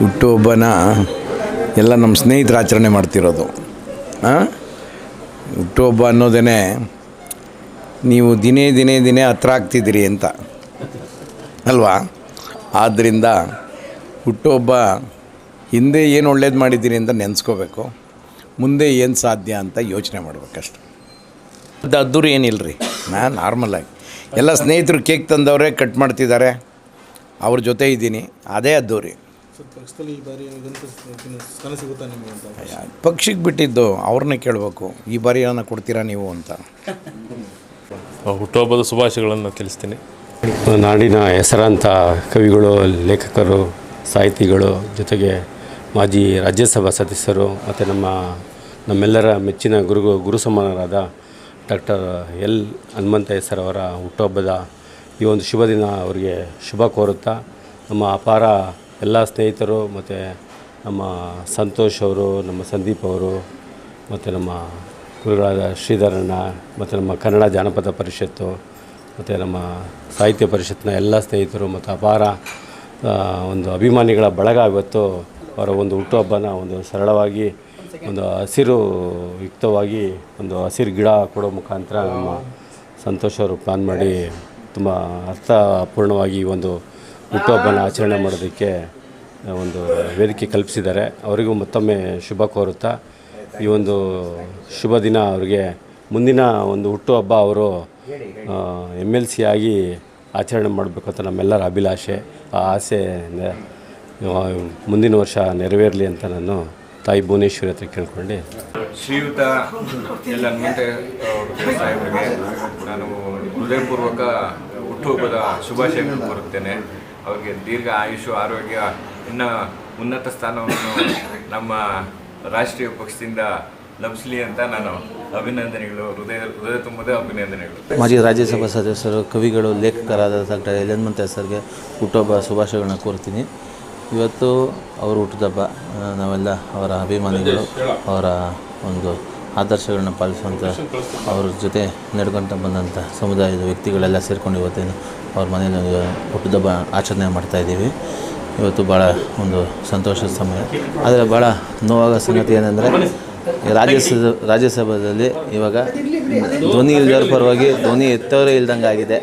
ಹುಟ್ಟುಹಬ್ಬನ ಎಲ್ಲ ನಮ್ಮ ಸ್ನೇಹಿತರ ಆಚರಣೆ ಮಾಡ್ತಿರೋದು. ಹುಟ್ಟುಹಬ್ಬ ಅನ್ನೋದೇ ನೀವು ದಿನೇ ದಿನೇ ದಿನೇ ಹತ್ರ ಆಗ್ತಿದ್ದೀರಿ ಅಂತ. ಅಲ್ವಾ? ಆದ್ದರಿಂದ ಹುಟ್ಟುಹಬ್ಬ ಹಿಂದೆ ಏನು ಒಳ್ಳೇದು ಮಾಡಿದ್ದೀರಿ ಅಂತ ನೆನೆಸ್ಕೋಬೇಕು. ಮುಂದೆ ಏನು ಸಾಧ್ಯ ಅಂತ ಯೋಚನೆ ಮಾಡ್ಬೇಕಷ್ಟೆ. ಅದು ಅದ್ದೂರಿ ಏನಿಲ್ಲ ರೀ ನಾನು ನಾರ್ಮಲಾಗಿ ಎಲ್ಲ ಸ್ನೇಹಿತರು ಕೇಕ್ ತಂದವರೇ, ಕಟ್ ಮಾಡ್ತಿದ್ದಾರೆ. ಅವ್ರ ಜೊತೆ ಇದ್ದೀನಿ. ಅದೇ ಅದ್ದೂರಿ. ಸರ್ ಪಕ್ಷದಲ್ಲಿ ಈ ಬಾರಿ ಇದಂತೂ ಸ್ಥಾನ ಸಿಗುತ್ತಾ ನಿಮಗೆ ಅಂತ? ಪಕ್ಷಿಗೆ ಬಿಟ್ಟಿದ್ದು ಅವ್ರನ್ನೇ ಕೇಳಬೇಕು. ಈ ಬಾರಿ ಏನೋ ಕೊಡ್ತೀರಾ ನೀವು ಅಂತ. ಹುಟ್ಟುಹಬ್ಬದ ಶುಭಾಶಯಗಳನ್ನು ತಿಳಿಸ್ತೀನಿ. ನಾಡಿನ ಹೆಸರಾಂತ ಕವಿಗಳು ಲೇಖಕರು ಸಾಹಿತಿಗಳು ಜೊತೆಗೆ ಮಾಜಿ ರಾಜ್ಯಸಭಾ ಸದಸ್ಯರು ಮತ್ತು ನಮ್ಮ ನಮ್ಮೆಲ್ಲರ ಮೆಚ್ಚಿನ ಗುರು ಗುರು ಸಮಾನರಾದ ಡಾಕ್ಟರ್ ಎಲ್ ಹನುಮಂತ ಸರ್ ಅವರ ಹುಟ್ಟುಹಬ್ಬದ ಈ ಒಂದು ಶುಭ ದಿನ ಅವರಿಗೆ ಶುಭ ಕೋರುತ್ತಾ ನಮ್ಮ ಅಪಾರ ಎಲ್ಲ ಸ್ನೇಹಿತರು, ಮತ್ತು ನಮ್ಮ ಸಂತೋಷ್ ಅವರು, ನಮ್ಮ ಸಂದೀಪ್ ಅವರು, ಮತ್ತು ನಮ್ಮ ಗುರುಗಳಾದ ಶ್ರೀಧರಣ್ಣ, ಮತ್ತು ನಮ್ಮ ಕನ್ನಡ ಜಾನಪದ ಪರಿಷತ್ತು, ಮತ್ತು ನಮ್ಮ ಸಾಹಿತ್ಯ ಪರಿಷತ್ತಿನ ಎಲ್ಲ ಸ್ನೇಹಿತರು, ಮತ್ತು ಅಪಾರ ಒಂದು ಅಭಿಮಾನಿಗಳ ಬಳಗ ಇವತ್ತು ಅವರ ಒಂದು ಹುಟ್ಟುಹಬ್ಬನ ಒಂದು ಸರಳವಾಗಿ ಒಂದು ಹಸಿರು ಯುಕ್ತವಾಗಿ ಒಂದು ಹಸಿರು ಗಿಡ ಕೊಡೋ ಮುಖಾಂತರ ನಮ್ಮ ಸಂತೋಷ್ ಅವರು ಪ್ಲಾನ್ ಮಾಡಿ ತುಂಬ ಅರ್ಥಪೂರ್ಣವಾಗಿ ಒಂದು ಹುಟ್ಟುಹಬ್ಬನ ಆಚರಣೆ ಮಾಡೋದಕ್ಕೆ ಒಂದು ವೇದಿಕೆ ಕಲ್ಪಿಸಿದ್ದಾರೆ. ಅವರಿಗೂ ಮತ್ತೊಮ್ಮೆ ಶುಭ ಕೋರುತ್ತಾ, ಈ ಒಂದು ಶುಭ ದಿನ ಅವರಿಗೆ ಮುಂದಿನ ಒಂದು ಹುಟ್ಟುಹಬ್ಬ ಅವರು ಎಂ ಎಲ್ ಸಿ ಆಗಿ ಆಚರಣೆ ಮಾಡಬೇಕು ಅಂತ ನಮ್ಮೆಲ್ಲರ ಅಭಿಲಾಷೆ, ಆ ಆಸೆ ಮುಂದಿನ ವರ್ಷ ನೆರವೇರಲಿ ಅಂತ ನಾನು ತಾಯಿ ಭುವನೇಶ್ವರಿ ಹತ್ರ ಕೇಳ್ಕೊಂಡು. ಶ್ರೀಯುತ, ಎಲ್ಲ ಸಾಹೇಬರಿಗೆ ನಾನು ಹೃದಯಪೂರ್ವಕ ಹುಟ್ಟುಹಬ್ಬದ ಶುಭಾಶಯಗಳನ್ನು ಕೋರುತ್ತೇನೆ. ಅವರಿಗೆ ದೀರ್ಘ ಆಯುಷ್ಯ ಆರೋಗ್ಯ ಇನ್ನು ಉನ್ನತ ಸ್ಥಾನವನ್ನು ನಮ್ಮ ರಾಷ್ಟ್ರೀಯ ಪಕ್ಷದಿಂದ ಲಭಿಸಲಿ ಅಂತ ನಾನು ಅಭಿನಂದನೆಗಳು, ಹೃದಯ ಹೃದಯ ತುಂಬದೇ ಅಭಿನಂದನೆಗಳು. ಮಾಜಿ ರಾಜ್ಯಸಭಾ ಸದಸ್ಯರು, ಕವಿಗಳು, ಲೇಖಕರಾದ ಡಾಕ್ಟರ್ ಎಲ್ ಹನುಮಂತ ಸರ್ಗೆ ಹುಟ್ಟುಹಬ್ಬ ಶುಭಾಶಯಗಳನ್ನ ಕೋರ್ತೀನಿ. ಇವತ್ತು ಅವರು ಹುಟ್ಟಿದಬ್ಬ ನಾವೆಲ್ಲ ಅವರ ಅಭಿಮಾನಿಗಳು, ಅವರ ಒಂದು ಆದರ್ಶಗಳನ್ನ ಪಾಲಿಸುವಂಥ ಅವ್ರ ಜೊತೆ ನಡ್ಕೊತ ಬಂದಂಥ ಸಮುದಾಯದ ವ್ಯಕ್ತಿಗಳೆಲ್ಲ ಸೇರಿಕೊಂಡು ಇವತ್ತೇನು ಅವ್ರ ಮನೆಯಲ್ಲಿ ಹುಟ್ಟಿದಬ್ಬ ಆಚರಣೆ ಮಾಡ್ತಾಯಿದ್ದೀವಿ ಇವತ್ತು ಭಾಳ ಒಂದು ಸಂತೋಷದ ಸಮಯ. ಆದರೆ ಭಾಳ ನೋವಾಗ ಸಂಗತಿ ಏನಂದರೆ ರಾಜ್ಯಸಭೆ, ರಾಜ್ಯಸಭೆಯಲ್ಲಿ ಇವಾಗ ಧ್ವನಿ ಇಲ್ದವ್ರ ಪರವಾಗಿ ಧ್ವನಿ ಎತ್ತವರೇ ಇಲ್ದಂಗೆ ಆಗಿದೆ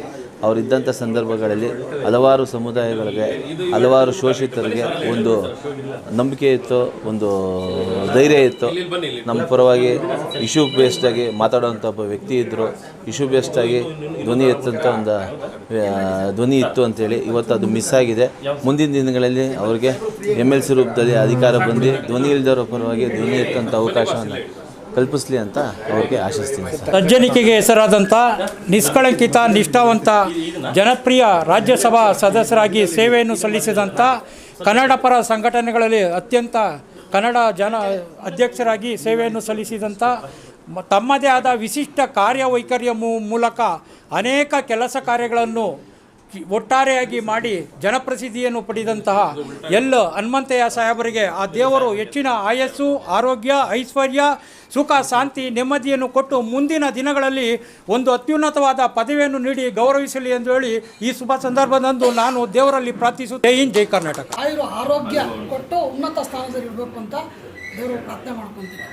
ಅವರಿದ್ದಂಥ ಸಂದರ್ಭಗಳಲ್ಲಿ ಹಲವಾರು ಸಮುದಾಯಗಳಿಗೆ, ಹಲವಾರು ಶೋಷಿತರಿಗೆ ಒಂದು ನಂಬಿಕೆ ಇತ್ತು, ಒಂದು ಧೈರ್ಯ ಇತ್ತು. ನಮ್ಮ ಪರವಾಗಿ ಇಶ್ಯೂ ಬೇಸ್ಡಾಗಿ ಮಾತಾಡೋವಂಥ ಒಬ್ಬ ವ್ಯಕ್ತಿ ಇದ್ದರು ಇಶ್ಯೂ ಬೇಸ್ಡಾಗಿ ಧ್ವನಿ ಎತ್ತಂಥ ಒಂದು ಧ್ವನಿ ಇತ್ತು ಅಂತೇಳಿ ಇವತ್ತು ಅದು ಮಿಸ್ ಆಗಿದೆ. ಮುಂದಿನ ದಿನಗಳಲ್ಲಿ ಅವರಿಗೆ ಎಂ ಎಲ್ ಸಿ ರೂಪದಲ್ಲಿ ಅಧಿಕಾರ ಬಂದು ಧ್ವನಿ ಇಲ್ಲದವರ ಪರವಾಗಿ ಧ್ವನಿ ಎತ್ತಂಥ ಅವಕಾಶವನ್ನು ಕಲ್ಪಿಸ್ಲಿ ಅಂತ ಅವ್ರಿಗೆ ಆಶಿಸ್ತೀನಿ ಸರ್. ಸಜ್ಜನಿಕೆಗೆ ಹೆಸರಾದಂಥ ನಿಷ್ಕಳಂಕಿತ, ನಿಷ್ಠಾವಂತ, ಜನಪ್ರಿಯ ರಾಜ್ಯಸಭಾ ಸದಸ್ಯರಾಗಿ ಸೇವೆಯನ್ನು ಸಲ್ಲಿಸಿದಂಥ ಕನ್ನಡ ಪರ ಸಂಘಟನೆಗಳಲ್ಲಿ ಅತ್ಯಂತ ಕನ್ನಡ ಜನ ಅಧ್ಯಕ್ಷರಾಗಿ ಸೇವೆಯನ್ನು ಸಲ್ಲಿಸಿದಂಥ ತಮ್ಮದೇ ಆದ ವಿಶಿಷ್ಟ ಕಾರ್ಯವೈಖರಿಯ ಮೂಲಕ ಅನೇಕ ಕೆಲಸ ಕಾರ್ಯಗಳನ್ನು ಒಟ್ಟಾರೆಯಾಗಿ ಮಾಡಿ ಜನಪ್ರಸಿದ್ಧಿಯನ್ನು ಪಡೆದಂತಹ ಎಲ್ಲ ಹನುಮಂತಯ್ಯ ಸಾಹೇಬರಿಗೆ ಆ ದೇವರು ಹೆಚ್ಚಿನ ಆಯಸ್ಸು, ಆರೋಗ್ಯ, ಐಶ್ವರ್ಯ, ಸುಖ, ಶಾಂತಿ, ನೆಮ್ಮದಿಯನ್ನು ಕೊಟ್ಟು ಮುಂದಿನ ದಿನಗಳಲ್ಲಿ ಒಂದು ಅತ್ಯುನ್ನತವಾದ ಪದವಿಯನ್ನು ನೀಡಿ ಗೌರವಿಸಲಿ ಎಂದು ಹೇಳಿ ಈ ಶುಭ ಸಂದರ್ಭದಂದು ನಾನು ದೇವರಲ್ಲಿ ಪ್ರಾರ್ಥಿಸುತ್ತೇನೆ. ಇನ್ ಜೈ ಕರ್ನಾಟಕ. ಆರೋಗ್ಯ ಕೊಟ್ಟು ಉನ್ನತ ಸ್ಥಾನದಲ್ಲಿ ಇರಬೇಕು ಅಂತ ದೇವರು ಪ್ರಾರ್ಥನೆ ಮಾಡ್ಕೊತೀನಿ